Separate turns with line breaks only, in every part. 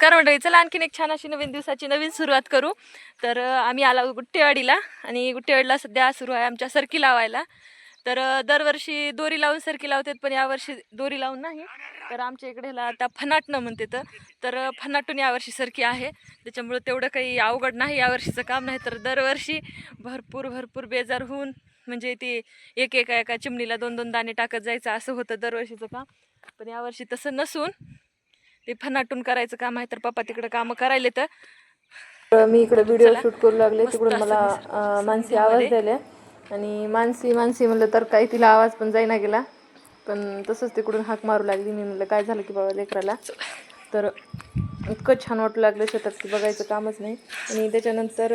नमस्कार मंडळी. चला आणखीन एक छान अशी नवीन दिवसाची नवीन सुरुवात करू. तर आम्ही आला गुट्टेवाडीला आणि गुट्टेवाडीला सध्या सुरू आहे आमच्या सरकी लावायला. तर दरवर्षी दोरी लावून सरकी लावतात पण यावर्षी दोरी लावून नाही. तर आमच्या इकडेला आता फनाटणं म्हणते तर फनाटून यावर्षी सरकी आहे. त्याच्यामुळं तेवढं काही अवघड नाही यावर्षीचं काम नाही. तर दरवर्षी भरपूर भरपूर बेजार होऊन म्हणजे ते एक एका एका चिमणीला दोन दोन दाणे टाकत जायचं असं होतं दरवर्षीचं काम. पण यावर्षी तसं नसून ते फनाटून करायचं काम आहे तर पप्पा तिकडे कामं करायले तर
मी इकडे व्हिडिओ. शूट करू लागले तिकडून मला मानसी. आवाज द्यायला. आणि मानसी मानसी म्हणलं तर काही तिला आवाज पण जाईना गेला. पण तसंच तिकडून हाक मारू लागली. मी म्हणलं काय झालं की बाबा लेकराला? तर इतकं छान वाटू लागलं शेतात की बघायचं कामच नाही. आणि त्याच्यानंतर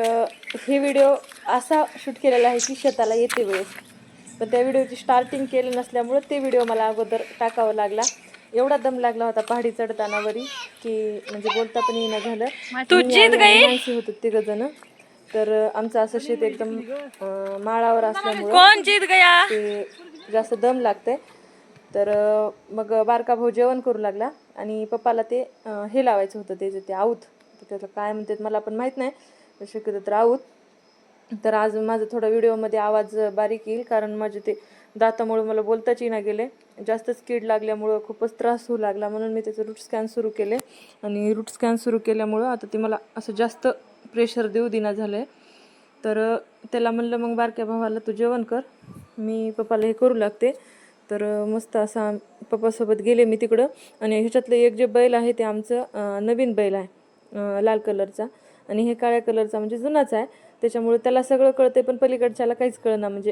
हे व्हिडिओ असा शूट केलेला आहे की शेताला येते वेळेस. पण त्या व्हिडिओची स्टार्टिंग केली नसल्यामुळं ते व्हिडिओ मला अगोदर टाकावं लागला. एवढा दम लागला होता पहाडी चढताना वरी की म्हणजे बोलता पण येईना झालं.
तू जीत गई?
होतो तिघ जण तर आमचं असं शेत एकदम माळावर असल्यामुळं
कोण जीत गया?
ते जास्त दम लागतंय. तर मग बारका भाऊ जेवण करू लागला आणि पप्पाला ते हे लावायचं होतं ते ते आऊत त्याचं काय म्हणतात मला पण माहीत नाही शक्यतो तर आऊत तर आज माझा थोडा व्हिडिओमध्ये आवाज बारीक येईल कारण माझे ते दातामुळे मला बोलताच येईना गेले. जास्तच कीड लागल्यामुळं खूपच त्रास होऊ लागला म्हणून मी त्याचं रूट स्कॅन सुरू केले. आणि रूट स्कॅन सुरू केल्यामुळं आता ते मला असं जास्त प्रेशर देऊ दिना झालं आहे तर त्याला म्हणलं मग बारक्या भावाला तू जेवण कर. मी पप्पाला हे करू लागते. तर मस्त असा पप्पासोबत गेले मी तिकडं. आणि ह्याच्यातलं एक जे बैल आहे ते आमचं नवीन बैल आहे लाल कलरचा. आणि हे काळ्या कलरचा म्हणजे जुनाच आहे. त्याच्यामुळे त्याला सगळं कळते पण पलीकडच्याला काहीच कळना. म्हणजे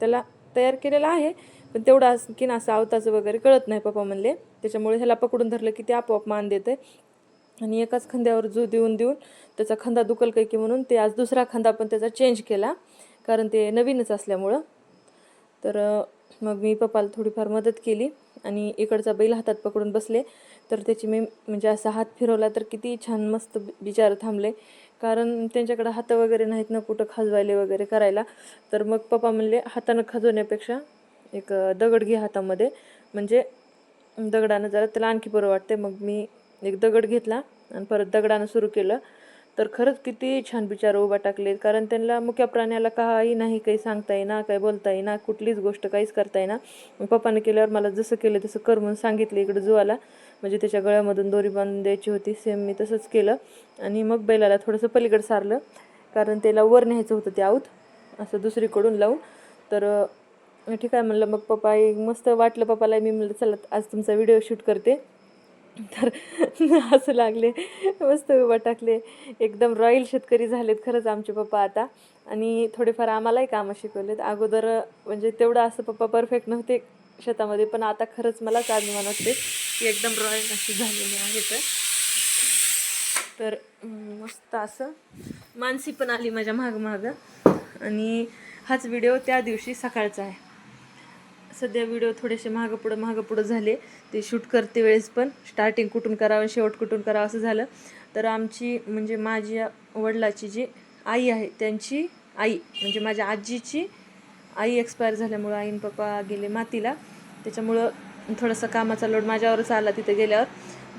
त्याला तयार केलेला आहे पण तेवढा की ना असं आवताचं वगैरे कळत नाही पप्पा म्हणले. त्याच्यामुळे ह्याला पकडून धरलं की ते आपोआप मान देते आणि एकाच खांद्यावर जू देऊन देऊन त्याचा खांदा दुखल काय की म्हणून ते आज दुसरा खांदा पण त्याचा चेंज केला कारण ते नवीनच असल्यामुळं. तर मग मी पप्पाला थोडीफार मदत केली आणि इकडचा बैल हातात पकडून बसले. तर त्याची मी म्हणजे असा हात फिरवला तर किती छान मस्त बिचार थांबले. कारण त्यांच्याकडं हात वगैरे नाहीत ना कुठं खाजवायले वगैरे करायला. तर मग पप्पा म्हणले हातानं खाजवण्यापेक्षा एक दगड घे हातामध्ये. म्हणजे दगडानं जरा त्याला आणखी बरं वाटते मग मी एक दगड घेतला आणि परत दगडानं सुरू केलं. तर खरंच किती छान बिचार उभा टाकले कारण त्यांना मुख्या प्राण्याला काही नाही काही सांगता येईना काही बोलता येईना कुठलीच गोष्ट काहीच करता येईना. मग पप्पाने केल्यावर मला जसं केलं तसं कर म्हणून सांगितलं इकडं जुवाला. म्हणजे त्याच्या गळ्यामधून दोरी बांधून द्यायची होती. सेम मी तसंच केलं. आणि मग बैलाला थोडंसं पलीकडे सारलं. कारण त्याला वर न्यायचं होतं ते आऊत असं दुसरीकडून लावून. तर ठीक आहे म्हणलं मग पप्पा एक मस्त वाटलं पप्पाला. मी म्हणलं चला आज तुमचा व्हिडिओ शूट करते. तर असं लागले. मस्त उभा टाकले. एकदम रॉयल शेतकरी झालेत खरंच आमचे पप्पा आता. आणि थोडेफार आम्हालाही कामं शिकवलेत. अगोदर म्हणजे तेवढं असं पप्पा परफेक्ट नव्हते शेतामध्ये. पण आता खरंच मलाच अभिमान वाटते. एकदम रॉयल अशी झालेली आहे तर. तर मस्त असं मानसी पण आली माझ्या मागं मागं आणि हाच व्हिडिओ त्या दिवशी सकाळचा आहे. सध्या व्हिडिओ थोडेसे मागं पुढं मागं पुढं झाले. ते शूट करते वेळेस पण. स्टार्टिंग कुठून करावं शेवट कुठून करावं असं झालं. तर आमची म्हणजे माझ्या वडिलाची जी आई आहे त्यांची आई म्हणजे माझ्या आजीची आई एक्सपायर झाल्यामुळं आईन पप्पा गेले मातीला. त्याच्यामुळं थोडासा कामाचा लोड माझ्यावरच आला तिथे गेल्यावर.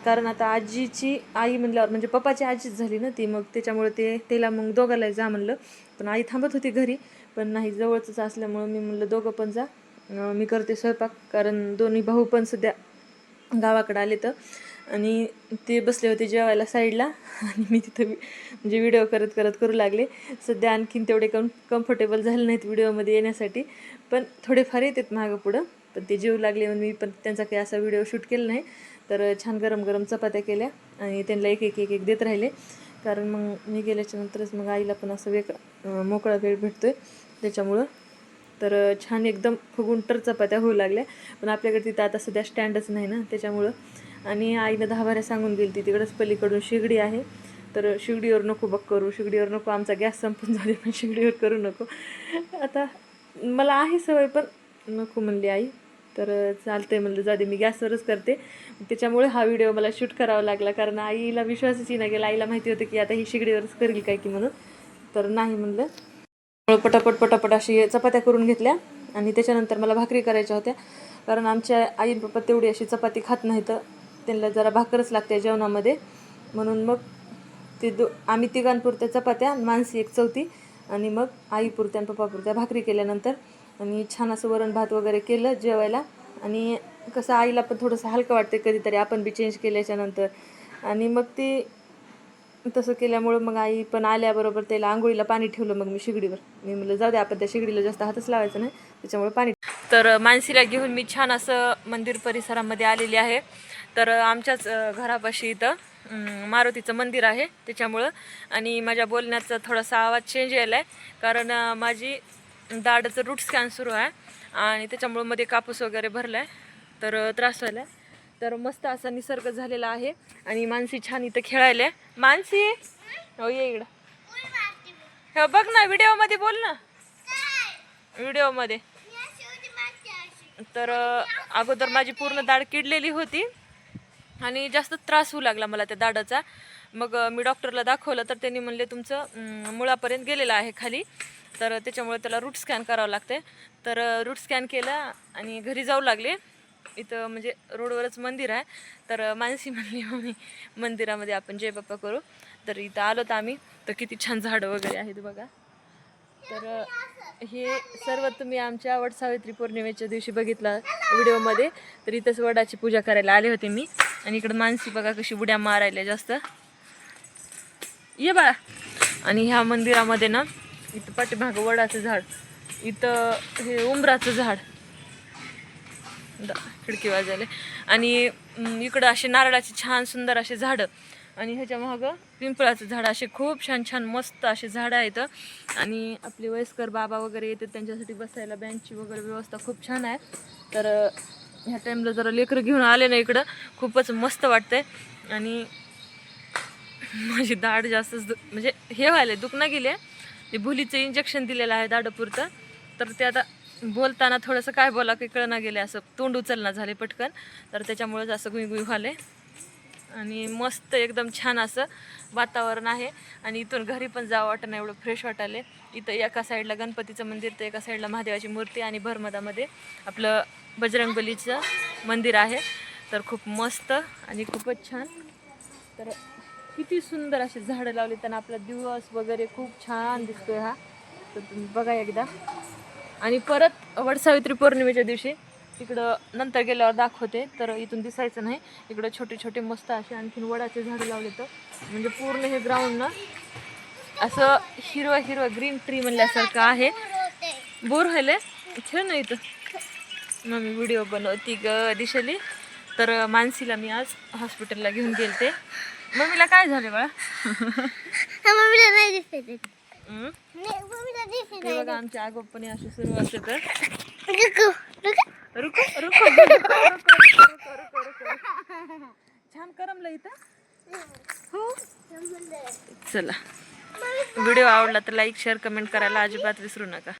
कारण आता आजीची आई म्हणल्यावर म्हणजे पप्पाची आजीच झाली ना ती मग त्याच्यामुळे ते त्याला मग दोघाला जा म्हणलं. पण आई थांबत होती घरी पण नाही जवळचंच असल्यामुळं मी म्हणलं दोघं पण जा. मी करते स्वयंपाक. कारण दोन्ही भाऊ पण सध्या गावाकडे आले तर. आणि ते बसले होते जेवायला साईडला. आणि मी तिथं म्हणजे व्हिडिओ करत करत करू लागले. सध्या आणखीन तेवढे कम कम्फर्टेबल झाले नाहीत व्हिडिओमध्ये येण्यासाठी. पण थोडेफार येतात मागं पुढं. पण ते जेवू लागले म्हणून मी पण त्यांचा काही असा व्हिडिओ शूट केला नाही. तर छान गरम गरम चपात्या केल्या आणि त्यांना एक एक एक एक देत राहिले. कारण मग मी गेल्याच्यानंतरच मग आईला पण असं वेग मोकळा वेळ आहे त्याच्यामुळं तर छान एकदम फुगुंटर चपात्या होऊ लागल्या. पण आपल्याकडे तिथं आता सध्या स्टँडच नाही ना त्याच्यामुळं. आणि आईनं दहा बाऱ्या सांगून गेली ती तिकडंच पलीकडून शिगडी आहे. तर शिगडीवर नको बघ करू शिगडीवर नको आमचा गॅस संपून झाले पण शिगडीवर करू नको. आता मला आहे सवय पण नको म्हणली आई. तर चालतंय म्हणलं जाऊ दे मी गॅसवरच करते. त्याच्यामुळे हा व्हिडिओ मला शूट करावा लागला कारण आईला विश्वासच येईना गेला. आईला माहिती होतं की आता ही शिगडीवरच करेल काय की म्हणून. तर नाही म्हणलं. पटापट पटापट अशी चपात्या करून घेतल्या आणि त्याच्यानंतर मला भाकरी करायच्या होत्या. कारण आमच्या आई पप्पा तेवढी अशी चपाती खात नाही तर
त्यांना जरा भाकरच लागते जेवणामध्ये. म्हणून मग ते दो आम्ही तिघांपुरत्या चपात्या मानसी एक चौथी आणि मग आईपुरत्या आणि पप्पापुरत्या भाकरी केल्यानंतर आणि छान असं वरण भात वगैरे केलं जेवायला. आणि कसं आईला पण थोडंसं हलकं वाटते कधीतरी आपण बी चेंज केल्याच्यानंतर आणि मग ती तसं केल्यामुळं मग आई पण आल्याबरोबर त्याला आंघोळीला पाणी ठेवलं मग मी शिगडीवर. मी म्हटलं जाऊ दे आपण त्या शिगडीला जास्त हातच लावायचं नाही त्याच्यामुळे पाणी
तर मानसीला घेऊन मी छान असं मंदिर परिसरामध्ये आलेली आहे. तर आमच्याच घरापाशी इथं मारुतीचं मंदिर आहे त्याच्यामुळं. आणि माझ्या बोलण्याचा थोडासा आवाज चेंज यायला आहे कारण माझी दाढचं रूट स्कॅन सुरू आहे. आणि त्याच्यामुळं मध्ये कापूस वगैरे भरला आहे तर त्रास व्हायला आहे. तर मस्त असा निसर्ग झालेला आहे. आणि मानसी छान इथं खेळायला. आहे. मानसी? हो ये इकडं. हो बघ ना व्हिडिओमध्ये बोल ना. व्हिडिओमध्ये. तर अगोदर माझी पूर्ण दाढ किडलेली होती. आणि जास्त त्रास होऊ लागला मला त्या दाढाचा मग मी डॉक्टरला दाखवलं तर त्यांनी म्हणले तुमचं मुळापर्यंत गेलेलं आहे खाली. तर त्याच्यामुळे त्याला रूट स्कॅन करावं लागते तर रूट स्कॅन केलं आणि घरी जाऊ लागले. इथं म्हणजे रोडवरच मंदिर आहे. तर मानसी म्हणली मम्मी मंदिरामध्ये आपण जय बाप्पा करू. तर इथं आलो तर आम्ही. तर किती छान झाडं वगैरे आहेत बघा. तर हे सर्व तुम्ही आमच्या वट सावित्री पौर्णिमेच्या दिवशी बघितला व्हिडिओमध्ये. तर इथंच वडाची पूजा करायला आले होते मी. आणि इकडं मानसी बघा कशी बुड्या मारायला जास्त. ये बाळा. आणि ह्या मंदिरामध्ये ना इथं पाठीमागं वडाचं झाड इथं हे उंबराचं झाड. द- खिडकी वाजवले आणि इकडं असे नारळाचे छान सुंदर असे झाडं. आणि ह्याच्या मागं पिंपळाचं झाड असे खूप छान छान मस्त असे झाडं आहेत. आणि आपले वयस्कर बाबा वगैरे येतात त्यांच्यासाठी बसायला बँची वगैरे व्यवस्था खूप छान आहे. तर ह्या टाईमला जरा लेकरं घेऊन आले ना इकडं. खूपच मस्त वाटतंय. आणि माझी दाढ जास्त म्हणजे हे व्हायला दुखणं गेले ते भुलीचं इंजेक्शन दिलेलं आहे दाढपुरतं. तर ते आता बोलताना थोडंसं काय बोला की कळना गेले असं तोंड उचलना झाले पटकन. तर त्याच्यामुळेच असं गुई गुई व्हाले आणि मस्त एकदम छान असं वातावरण आहे. आणि इथून घरी पण जावं वाटणं एवढं फ्रेश वाटायले. इथं एका साईडला गणपतीचं मंदिर तर एका साईडला महादेवाची मूर्ती आणि भरमदामध्ये आपलं बजरंगबलीचं मंदिर आहे. तर खूप मस्त आणि खूपच छान. तर किती सुंदर असे झाडं लावले त्यांना आपला दिवस वगैरे खूप छान दिसतोय हा. तर तुम्ही बघा एकदा. आणि परत वडसावित्री पौर्णिमेच्या दिवशी तिकडं नंतर गेल्यावर दाखवते तर इथून दिसायचं नाही. इकडं छोटे छोटे मस्त असे आणखीन वडाचे झाडं लावले तर. म्हणजे पूर्ण हे ग्राउंड ना असं हिरवं हिरवं ग्रीन ट्री म्हणल्यासारखं आहे. बोर व्हायले खेळ ना इथं. मग मी व्हिडिओ बनवती ग दिशेली. तर मानसीला मी आज हॉस्पिटलला घेऊन गेलते. मम्मीला काय झालं बाळा?
मम्मीला नाही दिसत
बघा आमच्या आगोपणे अशी सुरू असते तर. रुको रुको रुको रुको रुको रुको रुको छान करमलं इथं. हो? चला. व्हिडिओ आवडला तर लाईक शेअर कमेंट करायला अजिबात विसरू नका.